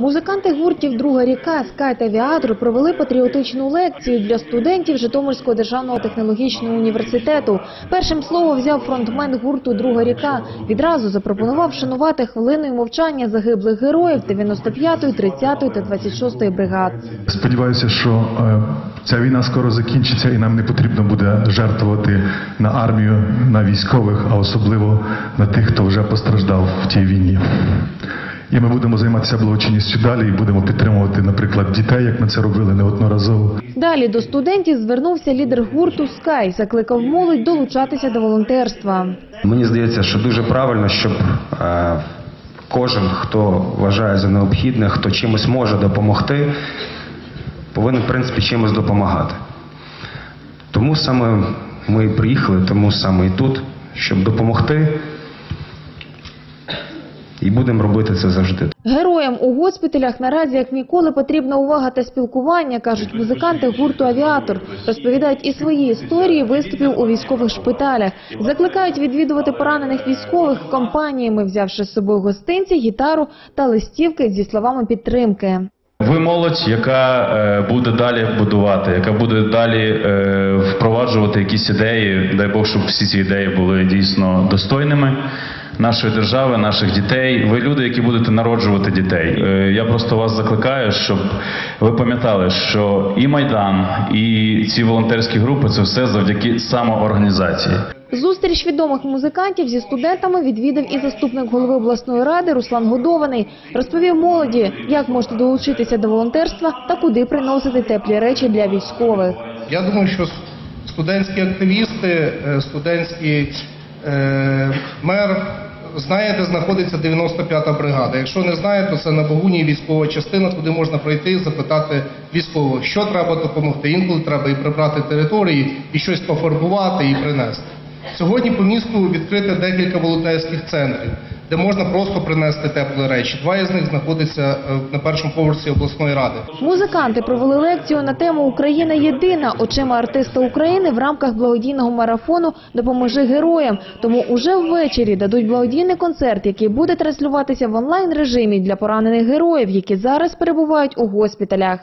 Музиканти гуртів Друга ріка, Скай та Авіатор провели патріотичну лекцію для студентів Житомирського державного технологічного університету. Першим слово взяв фронтмен гурту Друга ріка. Відразу запропонував шанувати хвилиною мовчання загиблих героїв 95-ї, 30-ї та 26-ї бригад. Сподіваюся, що е, ця війна скоро закінчиться і нам не потрібно буде жертвувати на армію, на військових, а особливо на тих, хто вже постраждав в тій війні. І ми будемо займатися благочинністю далі і будемо підтримувати, наприклад, дітей, як ми це робили неодноразово. Далі до студентів звернувся лідер гурту Скай, закликав молодь долучатися до волонтерства. Мені здається, що дуже правильно, щоб е, кожен, хто вважає за необхідне, хто чимось може допомогти, повинен, в принципі, чимось допомагати. Тому саме ми і приїхали, тому саме і тут, щоб допомогти. І будемо робити це завжди. Героям у госпіталях наразі як ніколи потрібна увага та спілкування, кажуть музиканти гурту Авіатор. Розповідають і свої історії виступів у військових шпиталях. Закликають відвідувати поранених військових компаніями, взявши з собою гостинці, гітару та листівки зі словами підтримки. Ви молодь, яка е, буде далі будувати, яка буде далі е, впроваджувати якісь ідеї. Дай Бог, щоб всі ці ідеї були дійсно достойними нашої держави, наших дітей. Ви люди, які будете народжувати дітей. Е, я просто вас закликаю, щоб ви пам'ятали, що і майдан, і ці волонтерські групи це все завдяки самоорганізації. Зустріч відомих музикантів зі студентами відвідав і заступник голови обласної ради Руслан Годований. Розповів молоді, як можете долучитися до волонтерства та куди приносити теплі речі для військових. Я думаю, що студентські активісти, е, студентський е, мер знає, де знаходиться 95-та бригада. Якщо не знає, то це на Богуні військова частина, куди можна пройти і запитати військових, що треба допомогти. Інколи треба і прибрати території, і щось пофарбувати, і принести. Сьогодні по місту відкрите декілька волонтерських центрів, де можна просто принести теплі речі. Два із них знаходяться е, на першому поверсі обласної ради. Музиканти провели лекцію на тему Україна єдина очима артиста України в рамках благодійного марафону Допоможи героям. Тому уже ввечері дадуть благодійний концерт, який буде транслюватися в онлайн режимі для поранених героїв, які зараз перебувають у госпіталях.